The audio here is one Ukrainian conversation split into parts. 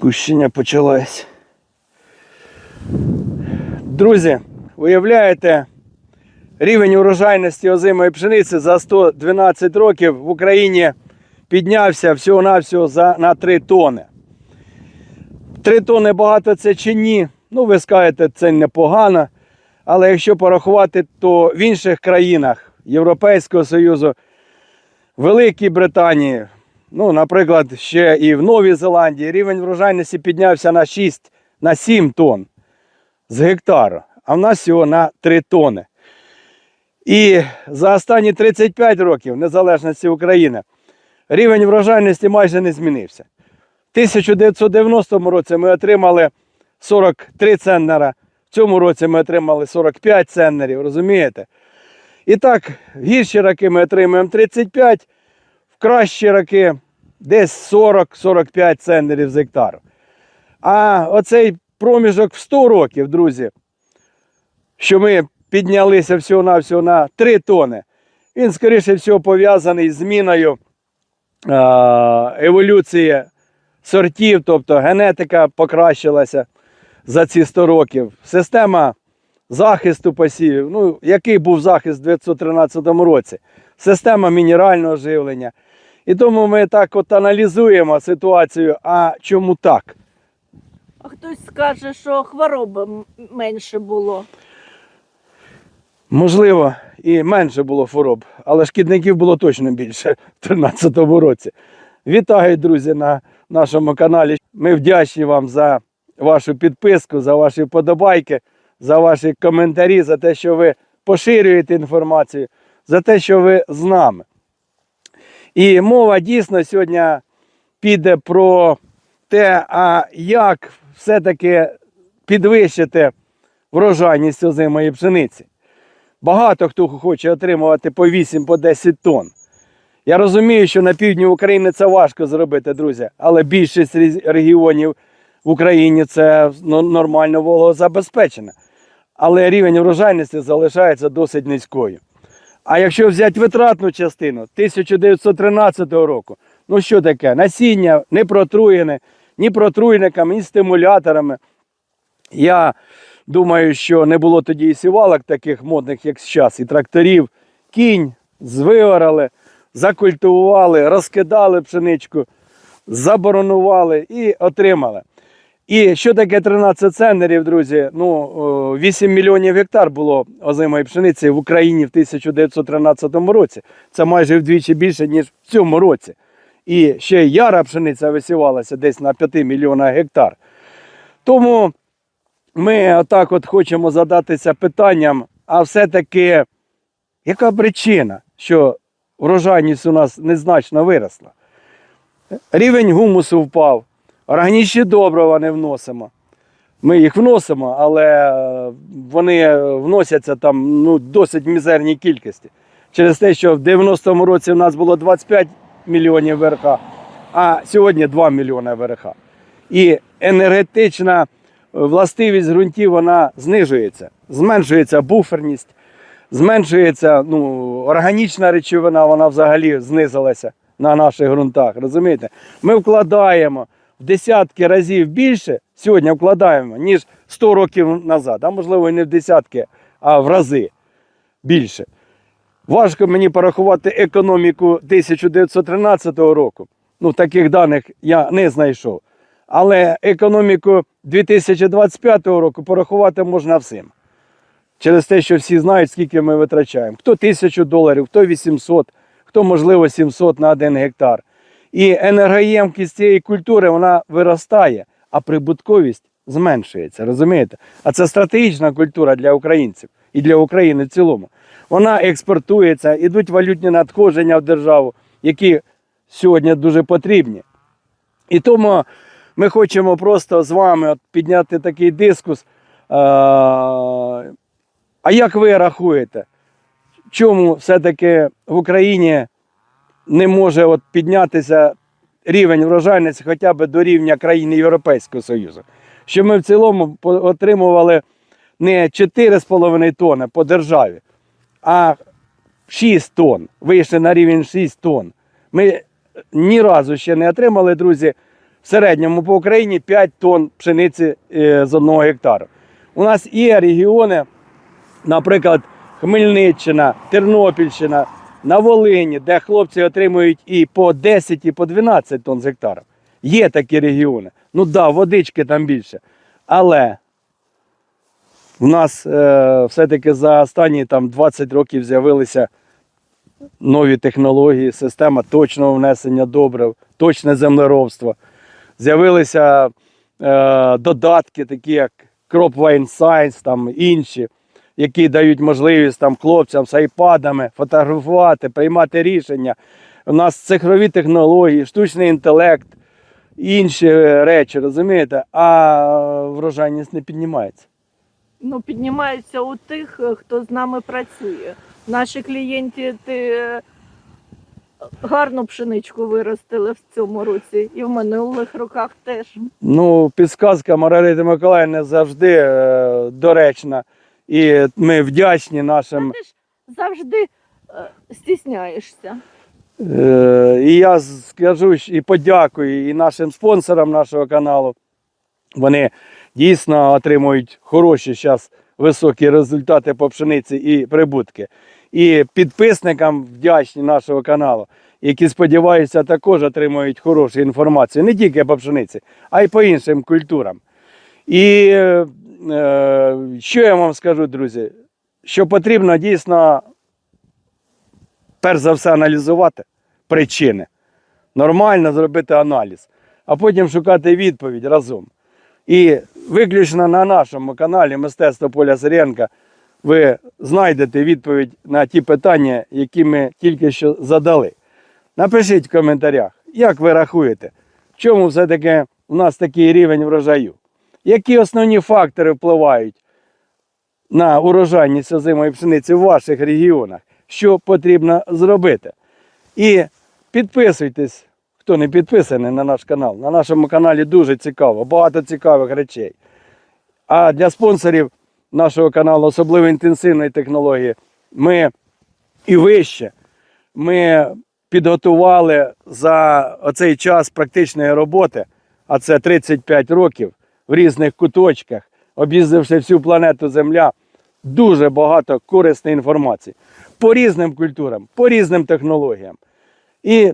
Кущення почалось. Друзі, уявляєте, рівень урожайності озимої пшениці за 112 років в Україні піднявся всього-навсього за, на 3 тони. 3 тони багато це чи ні? Ну, ви скажете, це непогано. Але якщо порахувати, то в інших країнах Європейського Союзу, Великій Британії, ну, наприклад, ще і в Новій Зеландії рівень врожайності піднявся на 6 на 7 тонн з гектару, а в нас всього на 3 тони. І за останні 35 років незалежності України рівень врожайності майже не змінився. В 1990 році ми отримали 43 центнера, в цьому році ми отримали 45 центнерів, розумієте? І так, в гірші роки ми отримуємо 35, в кращі роки десь 40-45 центнерів з гектару. А оцей проміжок в 100 років, друзі, що ми піднялися всього-навсього на 3 тони, він, скоріше всього, пов'язаний з зміною еволюції сортів, тобто генетика покращилася за ці 100 років. Система захисту посівів, ну, який був захист у 1913 році, система мінерального живлення. І тому ми так от аналізуємо ситуацію, а чому так? А хтось скаже, що хвороби менше було. Можливо, і менше було хвороб, але шкідників було точно більше в 2013 році. Вітаю, друзі, на нашому каналі. Ми вдячні вам за вашу підписку, за ваші вподобайки, за ваші коментарі, за те, що ви поширюєте інформацію, за те, що ви з нами. І мова дійсно сьогодні піде про те, а як все-таки підвищити врожайність озимої пшениці. Багато хто хоче отримувати по 8 по 10 тонн. Я розумію, що на півдні України це важко зробити, друзі, але більшість регіонів в Україні це нормально вологозабезпечено. Але рівень врожайності залишається досить низькою. А якщо взяти витратну частину 1913 року, ну що таке? Насіння не протруєне ні протруйниками, ні стимуляторами. Я думаю, що не було тоді і сівалок таких модних, як зараз, і тракторів. Кінь звиорали, закультивували, розкидали пшеничку, заборонували і отримали. І що таке 13 центнерів, друзі? Ну, 8 мільйонів гектар було озимої пшениці в Україні в 1913 році. Це майже вдвічі більше, ніж в цьому році. І ще яра пшениця висівалася десь на 5 мільйонах гектар. Тому ми отак от хочемо задатися питанням, а все-таки яка причина, що врожайність у нас незначно виросла? Рівень гумусу впав, органічні добрива не вносимо. Ми їх вносимо, але е, вони вносяться там ну, досить мізерній кількості. Через те, що в 90-му році у нас було 25 мільйонів ВРХ, а сьогодні 2 мільйони ВРХ. І енергетична властивість ґрунтів вона знижується, зменшується буферність, зменшується ну, органічна речовина, вона взагалі знизилася на наших ґрунтах. Розумієте? Ми вкладаємо в десятки разів більше, сьогодні вкладаємо, ніж 100 років назад, а можливо і не в десятки, а в рази більше. Важко мені порахувати економіку 1913 року. Ну, таких даних я не знайшов. Але економіку 2025 року порахувати можна всім. Через те, що всі знають, скільки ми витрачаємо. Хто тисячу доларів, хто 800, хто, можливо, 700 на один гектар. І енергоємкість цієї культури вона виростає, а прибутковість зменшується. Розумієте? А це стратегічна культура для українців і для України в цілому. Вона експортується, ідуть валютні надходження в державу, які сьогодні дуже потрібні. І тому ми хочемо просто з вами підняти такий дискус. А як ви рахуєте, чому все-таки в Україні не може от піднятися рівень врожайності хоча б до рівня країн Європейського Союзу? Що ми в цілому отримували не 4,5 тонни по державі, а 6 тонн. Вийшли на рівень 6 тонн. Ми ні разу ще не отримали, друзі, в середньому по Україні 5 тонн пшениці е, з одного гектару. У нас є регіони, наприклад, Хмельниччина, Тернопільщина, на Волині, де хлопці отримують і по 10, і по 12 тонн з гектара. Є такі регіони. Ну так, да, водички там більше. Але в нас е, все-таки за останні там, 20 років з'явилися нові технології, система точного внесення добрив, точне землеробство. З'явилися е, додатки, такі як CropWine Science, там інші, які дають можливість там, хлопцям з айпадами фотографувати, приймати рішення. У нас цифрові технології, штучний інтелект, інші речі, розумієте? А врожайність не піднімається. Ну, піднімається у тих, хто з нами працює. Наші клієнти ти гарну пшеничку виростили в цьому році і в минулих роках теж. Ну, підсказка Маргарити Миколаївни завжди е, доречна. І ми вдячні нашим. ти ж завжди е, стісняєшся. Е, і я скажу і подякую і нашим спонсорам нашого каналу. Вони дійсно отримують хороші зараз високі результати по пшениці і прибутки. І підписникам вдячні нашого каналу, які сподіваюся також отримують хорошу інформацію не тільки по пшениці, а й по іншим культурам. І е, що я вам скажу, друзі? Що потрібно дійсно, перш за все, аналізувати причини, нормально зробити аналіз, а потім шукати відповідь разом. І виключно на нашому каналі Мистецтво Поля Сиренка ви знайдете відповідь на ті питання, які ми тільки що задали. Напишіть в коментарях, як ви рахуєте, чому все-таки у нас такий рівень врожаю? Які основні фактори впливають на урожайність озимої пшениці в ваших регіонах? Що потрібно зробити? І підписуйтесь, хто не підписаний на наш канал. На нашому каналі дуже цікаво, багато цікавих речей. А для спонсорів нашого каналу особливо інтенсивної технології, ми і вище. Ми підготували за оцей час практичної роботи, а це 35 років в різних куточках, об'їздивши всю планету Земля, дуже багато корисної інформації по різним культурам, по різним технологіям. І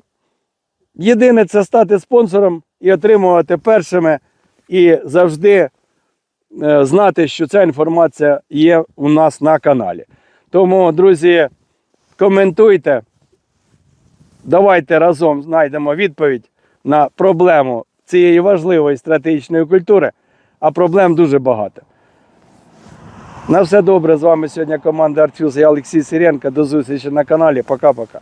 єдине це стати спонсором і отримувати першими, і завжди е, знати, що ця інформація є у нас на каналі. Тому, друзі, коментуйте, давайте разом знайдемо відповідь на проблему цієї важливої стратегічної культури, а проблем дуже багато. На все добре. З вами сьогодні команда Артюз Я Олексій Сиренко. До зустрічі на каналі. Пока-пока.